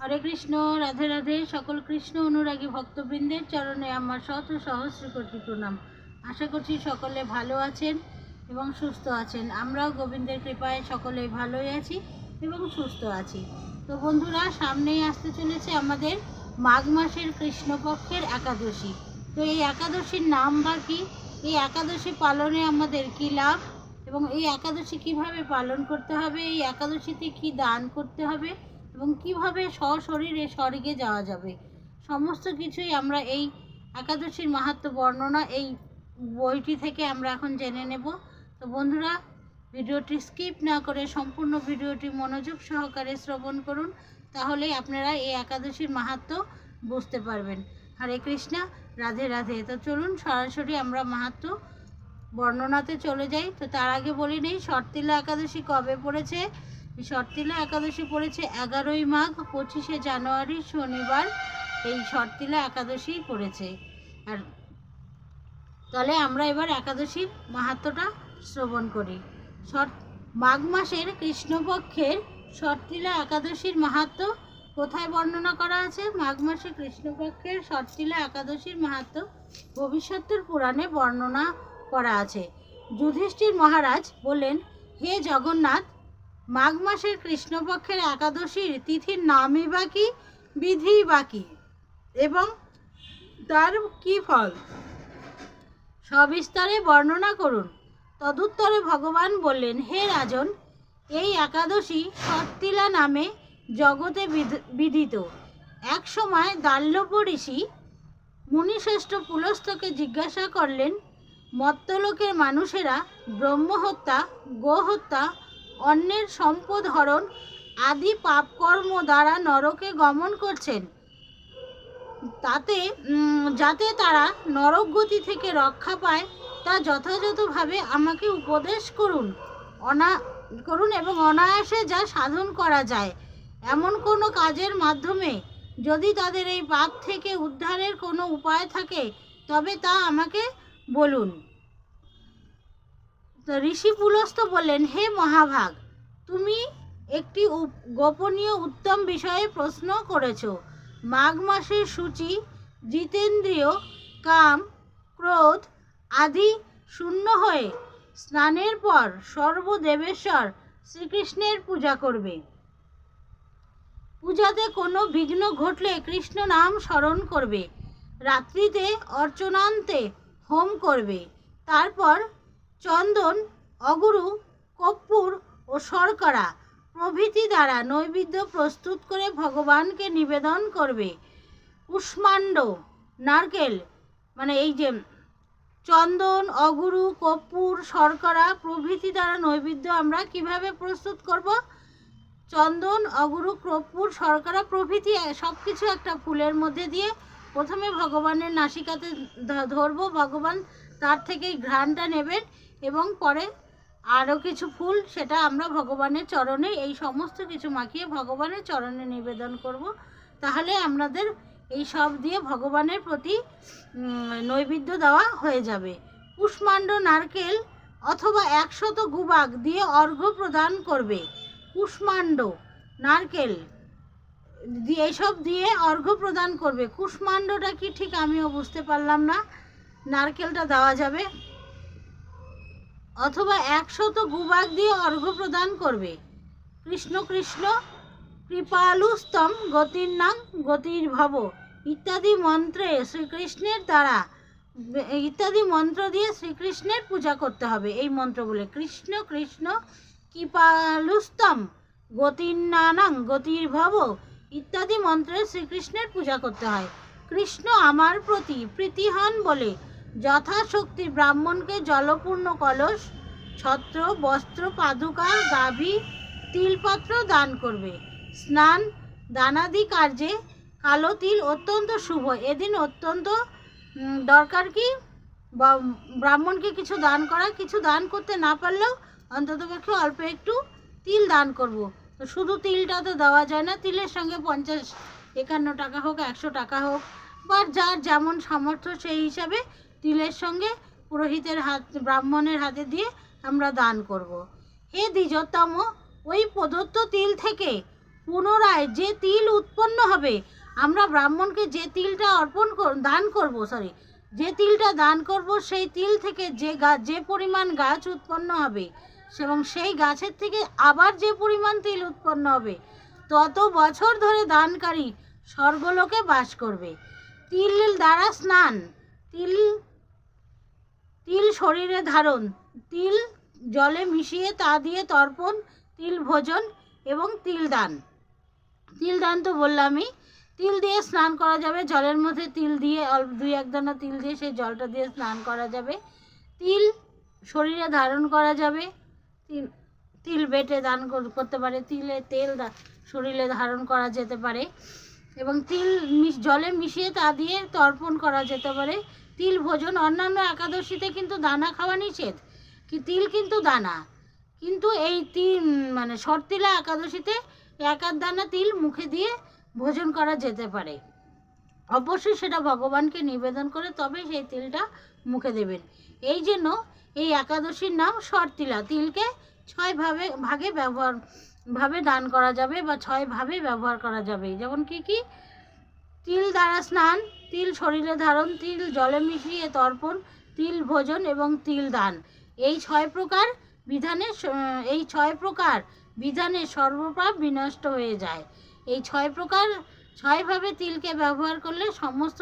হরে কৃষ্ণ, রাধে রাধে, সকল কৃষ্ণ অনুরাগী ভক্তবৃন্দের চরণে আমার শত সহস্র কোটি প্রণাম। আশা করছি সকলে ভালো আছেন এবং সুস্থ আছেন। আমরাও গোবিন্দের কৃপায় সকলে ভালোই আছি এবং সুস্থ আছি। তো বন্ধুরা, সামনেই আসতে চলেছে আমাদের মাঘ মাসের কৃষ্ণপক্ষের একাদশী। তো এই একাদশীর নাম বা কি? এই একাদশী পালনে আমাদের কী লাভ? এবং এই একাদশী কীভাবে পালন করতে হবে? এই একাদশীতে কি দান করতে হবে? এবং কীভাবে সশরীরে স্বর্গে যাওয়া যাবে? সমস্ত কিছুই আমরা এই একাদশীর মাহাত্ম বর্ণনা এই বইটি থেকে আমরা এখন জেনে নেব। তো বন্ধুরা, ভিডিওটি স্কিপ না করে সম্পূর্ণ ভিডিওটি মনোযোগ সহকারে শ্রবণ করুন, তাহলেই আপনারা এই একাদশীর মাহাত্ম বুঝতে পারবেন। হরে কৃষ্ণা, রাধে রাধে। তো চলুন সরাসরি আমরা মাহাত্ম বর্ণনাতে চলে যাই। তো তার আগে বলি নেই, শর্তিলা একাদশী কবে পড়েছে? শর্তিলা একাদশী পড়েছে এগারোই মাঘ, পঁচিশে জানুয়ারি, শনিবার। এই শর্তিলা একাদশী পড়েছে। আর তাহলে আমরা এবার একাদশীর মাহাত্মটা শ্রবণ করি। শর্ত মাঘ মাসের কৃষ্ণপক্ষের শর্তিলা একাদশীর মাহাত্ম কোথায় বর্ণনা করা আছে? মাঘ মাসে কৃষ্ণপক্ষের শর্তিলা একাদশীর মাহাত্ম ভবিষ্যতের পুরাণে বর্ণনা করা আছে। যুধিষ্ঠির মহারাজ বললেন, হে জগন্নাথ মাঘ মাসের কৃষ্ণপক্ষের একাদশীর তিথির নামই বা কি? বিধি বা কি? এবং তার কি ফল? সবিস্তারে বর্ণনা করুন। তদুত্তরে ভগবান বললেন, হে রাজন, এই একাদশী সত্তিলা নামে জগতে বিদ- বিদিত এক সময় দাল্যপ ঋষি মুনিশ্রেষ্ঠ পুলস্তকে জিজ্ঞাসা করলেন, মত্তলোকের মানুষেরা ব্রহ্মহত্যা, গোহত্যা অন্যের সম্পদ হরণ আদি পাপকর্ম দ্বারা নরকে গমন করছেন। তাতে যাতে তারা নরক গতি থেকে রক্ষা পায়, তা যথাযথভাবে আমাকে উপদেশ করুন। অনা, করুন এবং অনায়াসে যা সাধন করা যায়। এমন কোনো কাজের মাধ্যমে যদি তাদের এই পাপ থেকে উদ্ধারের কোনো উপায় থাকে, তবে তা আমাকে বলুন। ঋষি পুলস্ত বললেন, হে মহাভাগ, তুমি একটি গোপনীয় উত্তম বিষয়ে প্রশ্ন করেছ। মাঘ মাসের সূচি, জিতেন্দ্রিয়, কাম, ক্রোধ আদি শূন্য হয়ে স্নানের পর সর্বদেবেশ্বর শ্রীকৃষ্ণের পূজা করবে। পূজাতে কোনো বিঘ্ন ঘটলে কৃষ্ণ নাম স্মরণ করবে। রাত্রিতে অর্চনান্তে হোম করবে। তারপর চন্দন, অগুরু, কর্পূর ও শর্করা প্রভৃতি দ্বারা নৈবেদ্য প্রস্তুত করে ভগবানকে নিবেদন করবে। কুষ্মাণ্ড, নারকেল মানে এই যে চন্দন, অগুরু, কর্পূর, শর্করা প্রভৃতি দ্বারা নৈবেদ্য আমরা কীভাবে প্রস্তুত করব? চন্দন, অগুরু, কর্পূর, শর্করা প্রভৃতি সব কিছু একটা ফুলের মধ্যে দিয়ে প্রথমে ভগবানের নাসিকাতে ধরবো। ভগবান তার থেকেই ঘ্রাণটা নেবেন। এবং পরে আরও কিছু ফুল সেটা আমরা ভগবানের চরণে, এই সমস্ত কিছু মাখিয়ে ভগবানের চরণে নিবেদন করব। তাহলে আমাদের এই সব দিয়ে ভগবানের প্রতি নৈবেদ্য দেওয়া হয়ে যাবে। কুষ্মাণ্ড নারকেল অথবা একশত গুবাক দিয়ে অর্ঘ্য প্রদান করবে। কুষ্মাণ্ড নারকেল এসব দিয়ে অর্ঘ্য প্রদান করবে। কুষ্মাণ্ডটা কি ঠিক আমিও বুঝতে পারলাম না। নারকেলটা দেওয়া যাবে। অথবা একশত গুবাক দিয়ে অর্ঘ্য প্রদান করবে। কৃষ্ণ কৃষ্ণ কৃপালুস্তম গতির নাম গতির ভব ইত্যাদি মন্ত্রে শ্রীকৃষ্ণের দ্বারা, ইত্যাদি মন্ত্র দিয়ে শ্রীকৃষ্ণের পূজা করতে হবে। এই মন্ত্র বলে, কৃষ্ণ কৃষ্ণ কৃপালুস্তম গতির্নানাং গতির ভব ইত্যাদি মন্ত্রে শ্রীকৃষ্ণের পূজা করতে হয়। কৃষ্ণ আমার প্রতি প্রীতিহন বলে যথাশক্তি ব্রাহ্মণকে জলপূর্ণ কলস, ছত্র, বস্ত্র, পাদুকা, গাভী, তিলপত্র দান করবে। স্নান, দানাদি কার্যে কালো তিল অত্যন্ত শুভ। এদিন অত্যন্ত দরকার কি? ব্রাহ্মণকে কিছু দান করা কিছু দান করতে না পারলেও অন্ততপক্ষে অল্প একটু তিল দান করব। তো শুধু তিলটা তো দেওয়া যায় না, তিলের সঙ্গে পঞ্চাশ একান্ন টাকা হোক, একশো টাকা হোক, বা যার যেমন সামর্থ্য সেই হিসাবে তিলের সঙ্গে পুরোহিতের হাত, ব্রাহ্মণের হাতে দিয়ে আমরা দান করব। হে দ্বিজতম, ওই প্রদত্ত তিল থেকে পুনরায় যে তিল উৎপন্ন হবে, আমরা ব্রাহ্মণকে যে তিলটা অর্পণ দান করব সরি যে তিলটা দান করব, সেই তিল থেকে যে গাছ যে পরিমাণ গাছ উৎপন্ন হবে, এবং সেই গাছের থেকে আবার যে পরিমাণ তিল উৎপন্ন হবে, তত বছর ধরে দানকারী স্বর্গলোকে বাস করবে তিল দ্বারা স্নান, তিল তিল শরীরে ধারণ, তিল জলে মিশিয়ে তা দিয়ে তর্পণ, তিল ভোজন এবং তিল দান। তিল দান তো বললামই, তিল দিয়ে স্নান করা যাবে, জলের মধ্যে তিল দিয়ে, অল্প দুই এক দানা তিল দিয়ে সেই জলটা দিয়ে স্নান করা যাবে। তিল শরীরে ধারণ করা যাবে, তিল তিল বেটে দান করতে পারে, তিলে তেল শরীরে ধারণ করা যেতে পারে এবং তিল জলে মিশিয়ে তা দিয়ে তর্পণ করা যেতে পারে। তিল ভোজন, অন্যান্য একাদশীতে কিন্তু দানা খাওয়া নিষেধ। কি, তিল কিন্তু দানা। কিন্তু এই তিল মানে শর্তিলা একাদশীতে এক দানা তিল মুখে দিয়ে ভোজন করা যেতে পারে। অবশ্যই সেটা ভগবানকে নিবেদন করে তবে সেই তিলটা মুখে দেবেন। এই জন্য এই একাদশীর নাম শর্তিলা তিলকে ছয় ভাবে, ভাগে ব্যবহার, ভাবে দান করা যাবে বা ছয় ভাবে ব্যবহার করা যাবে। যেমন কি কি? তিল দ্বারা স্নান, তিল শরীরে ধারণ, তিল জলে মিশিয়ে তর্পণ, তিল ভোজন এবং তিল দান। এই ছয় প্রকার বিধানে এই ছয় প্রকার বিধানে সর্বপাপ বিনষ্ট হয়ে যায়। এই ছয় প্রকার, ছয়ভাবে তিলকে ব্যবহার করলে সমস্ত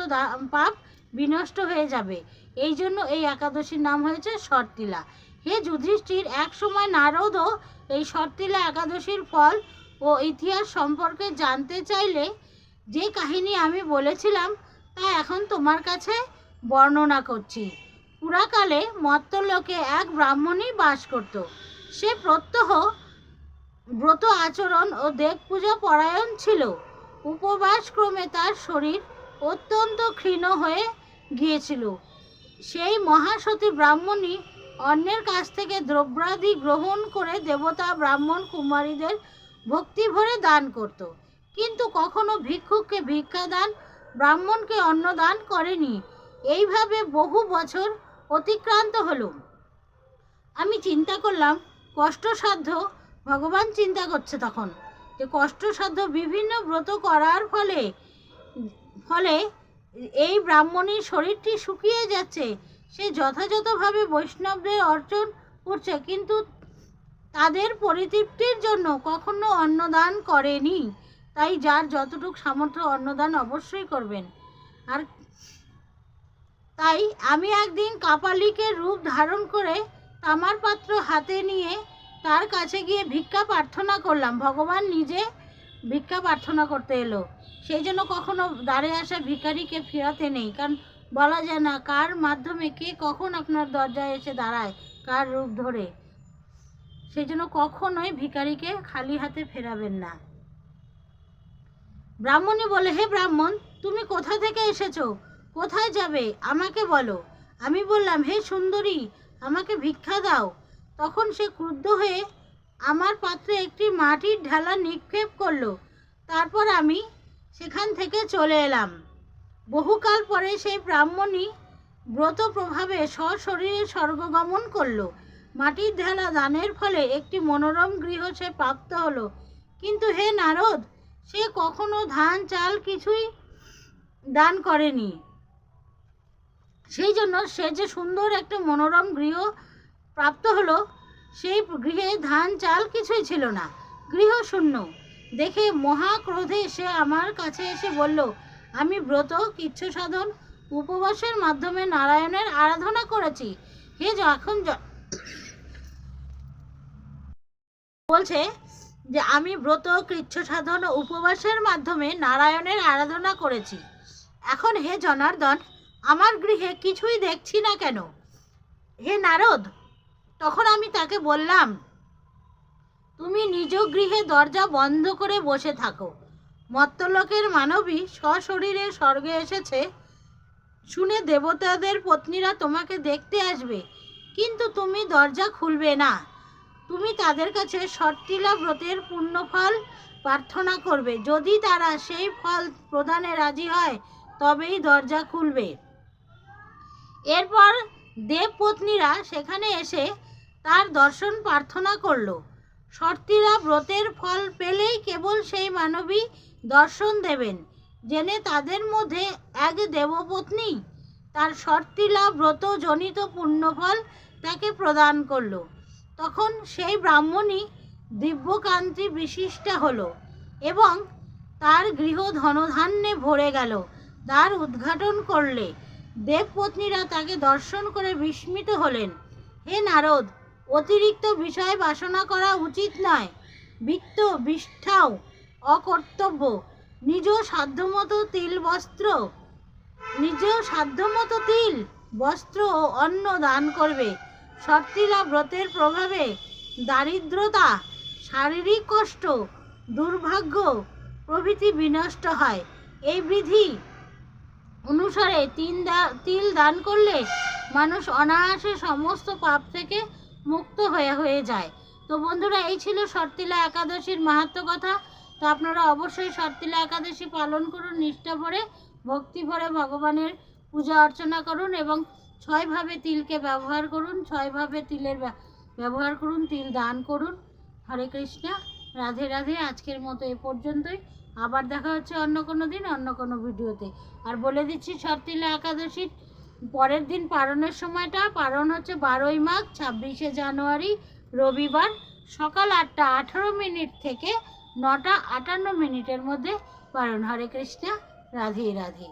পাপ বিনষ্ট হয়ে যাবে। এই জন্য এই একাদশীর নাম হয়েছে শর্তিলা। হে যুধিষ্ঠির, এক সময় নারদও এই শর্তিলা একাদশীর ফল ও ইতিহাস সম্পর্কে জানতে চাইলে যে কাহিনী আমি বলেছিলাম, তা এখন তোমার কাছে বর্ণনা করছি। পুরাকালে মত্তলোকে এক ব্রাহ্মণই বাস করত। সে প্রত্যহ ব্রত আচরণ ও দেব পূজা পরায়ণ ছিল। উপবাস ক্রমে তার শরীর অত্যন্ত ক্ষীণ হয়ে গিয়েছিল। সেই মহাসতী ব্রাহ্মণী অন্যের কাছ থেকে দ্রব্যাদি গ্রহণ করে দেবতা ব্রাহ্মণ কুমারীদের ভক্তি ভরে দান করত। কিন্তু কখনো ভিক্ষুককে ভিক্ষা দান ব্রাহ্মণকে অন্ন দান করেনি। এইভাবে বহু বছর অতিক্রান্ত হলো। আমি চিন্তা করলাম, কষ্টসাধ্য, ভগবান চিন্তা করছে তখন যে কষ্টসাধ্য বিভিন্ন ব্রত করার ফলে ফলে এই ব্রাহ্মণীর শরীরটি শুকিয়ে যাচ্ছে। সে যথাযথভাবে বৈষ্ণবদের অর্জন করছে, কিন্তু তাদের পরিতৃপ্তির জন্য কখনো অন্নদান করেনি। তাই যার যতটুকু সামর্থ্য অন্নদান অবশ্যই করবেন। আর তাই আমি একদিন কাপালিকের রূপ ধারণ করে তামার পাত্র হাতে নিয়ে তার কাছে গিয়ে ভিক্ষা প্রার্থনা করলাম। ভগবান নিজে ভিক্ষা প্রার্থনা করতে এলো। সেই জন্য কখনো দাঁড়ে আসা ভিখারিকে ফেরাতে নেই। কারণ বলা যায় না কার মাধ্যমে কে কখন আপনার দরজায় এসে দাঁড়ায়, কার রূপ ধরে। সেই জন্য কখনোই ভিখারিকে খালি হাতে ফেরাবেন না। ব্রাহ্মণী বলে, হে ব্রাহ্মণ, তুমি কোথা থেকে এসেছ? কোথায় যাবে? আমাকে বলো। আমি বললাম, হে সুন্দরী, আমাকে ভিক্ষা দাও। তখন সে ক্রুদ্ধ হয়ে আমার পাত্রে একটি মাটির ঢালা নিক্ষেপ করল। তারপর আমি সেখান থেকে চলে এলাম। বহুকাল পরে সেই ব্রাহ্মণী ব্রত প্রভাবে সশরীরে স্বর্গগমন করল। মাটির ঢালা দানের ফলে একটি মনোরম গৃহ সে প্রাপ্ত হলো। কিন্তু হে নারদ সে কখনো ধান, চাল কিছুই দান করেনি। সেই জন্য সে যে সুন্দর একটা মনোরম গৃহ প্রাপ্ত হলো, সেই গৃহে ধান, চাল কিছুই ছিল না। গৃহ শূন্য। দেখে মহাক্রোধে সে আমার কাছে এসে বলল, আমি ব্রত, কিচ্ছু সাধন, উপবাসের মাধ্যমে নারায়ণের আরাধনা করেছি। হে যখন বলছে যে আমি ব্রত কৃচ্ছ সাধন ও উপবাসের মাধ্যমে নারায়ণের আরাধনা করেছি। এখন হে জনার্দন, আমার গৃহে কিছুই দেখছি না কেন? হে নারদ, তখন আমি তাকে বললাম, তুমি নিজ গৃহে দরজা বন্ধ করে বসে থাকো। মত্তলোকের মানবী সশরীরে স্বর্গে এসেছে। শুনে দেবতাদের পত্নীরা তোমাকে দেখতে আসবে, কিন্তু তুমি দরজা খুলবে না। তুমি তাদের কাছে শর্তিলা ব্রতের পুণ্যফল প্রার্থনা করবে। যদি তারা সেই ফল প্রদানে রাজি হয়, তবেই দরজা খুলবে। এরপর দেবপত্নীরা সেখানে এসে তার দর্শন প্রার্থনা করল। শর্তিরা ব্রতের ফল পেলেই কেবল সেই মানবী দর্শন দেবেন, জেনে তাদের মধ্যে এক দেবপত্নী তার শর্তিলা ব্রত জনিত পুণ্যফল তাকে প্রদান করল। তখন সেই ব্রাহ্মণী দিব্যকান্তি বিশিষ্টা হলো এবং তার গৃহ ধনধান্যে ভরে গেল। দ্বার উদ্ঘাটন করলে দেবপত্নীরা তাকে দর্শন করে বিস্মিত হলেন। হে নারদ, অতিরিক্ত বিষয় বাসনা করা উচিত নয়। বৃত্ত বিষ্ঠাও অকর্তব্য। নিজ সাধ্যমতো তিল বস্ত্র। নিজ সাধ্যমতো তিল, বস্ত্র ও অন্ন দান করবে। শর্তিলা ব্রতের প্রভাবে দারিদ্রতা, শারীরিক কষ্ট, দুর্ভাগ্য প্রভৃতি বিনষ্ট হয়। এই বিধি অনুসারে তিন তিল দান করলে মানুষ অনায়াসে সমস্ত পাপ থেকে মুক্ত হয়ে হয়ে যায়। তো বন্ধুরা, এই ছিল শর্তিলা একাদশীর মাহাত্ম কথা। তো আপনারা অবশ্যই শর্তিলা একাদশী পালন করুন, নিষ্ঠা ভরে, ভক্তি ভরে ভগবানের পূজা অর্চনা করুন এবং ছয়ভাবে তিলকে ব্যবহার করুন, ছয়ভাবে তিলের ব্যবহার করুন, তিল দান করুন। হরে কৃষ্ণা, রাধে রাধে, আজকের মতো এ পর্যন্তই। আবার দেখা হচ্ছে অন্য কোনো দিন, অন্য কোনো ভিডিওতে। আর বলে দিচ্ছি শর্তিলা একাদশীর পরের দিন পালনের সময়টা। পালন হচ্ছে বারোই মাঘ, ছাব্বিশে জানুয়ারি, রবিবার সকাল আটটা আঠারো মিনিট থেকে নটা আটান্ন মিনিটের মধ্যে পালন হরে কৃষ্ণা, রাধে রাধে।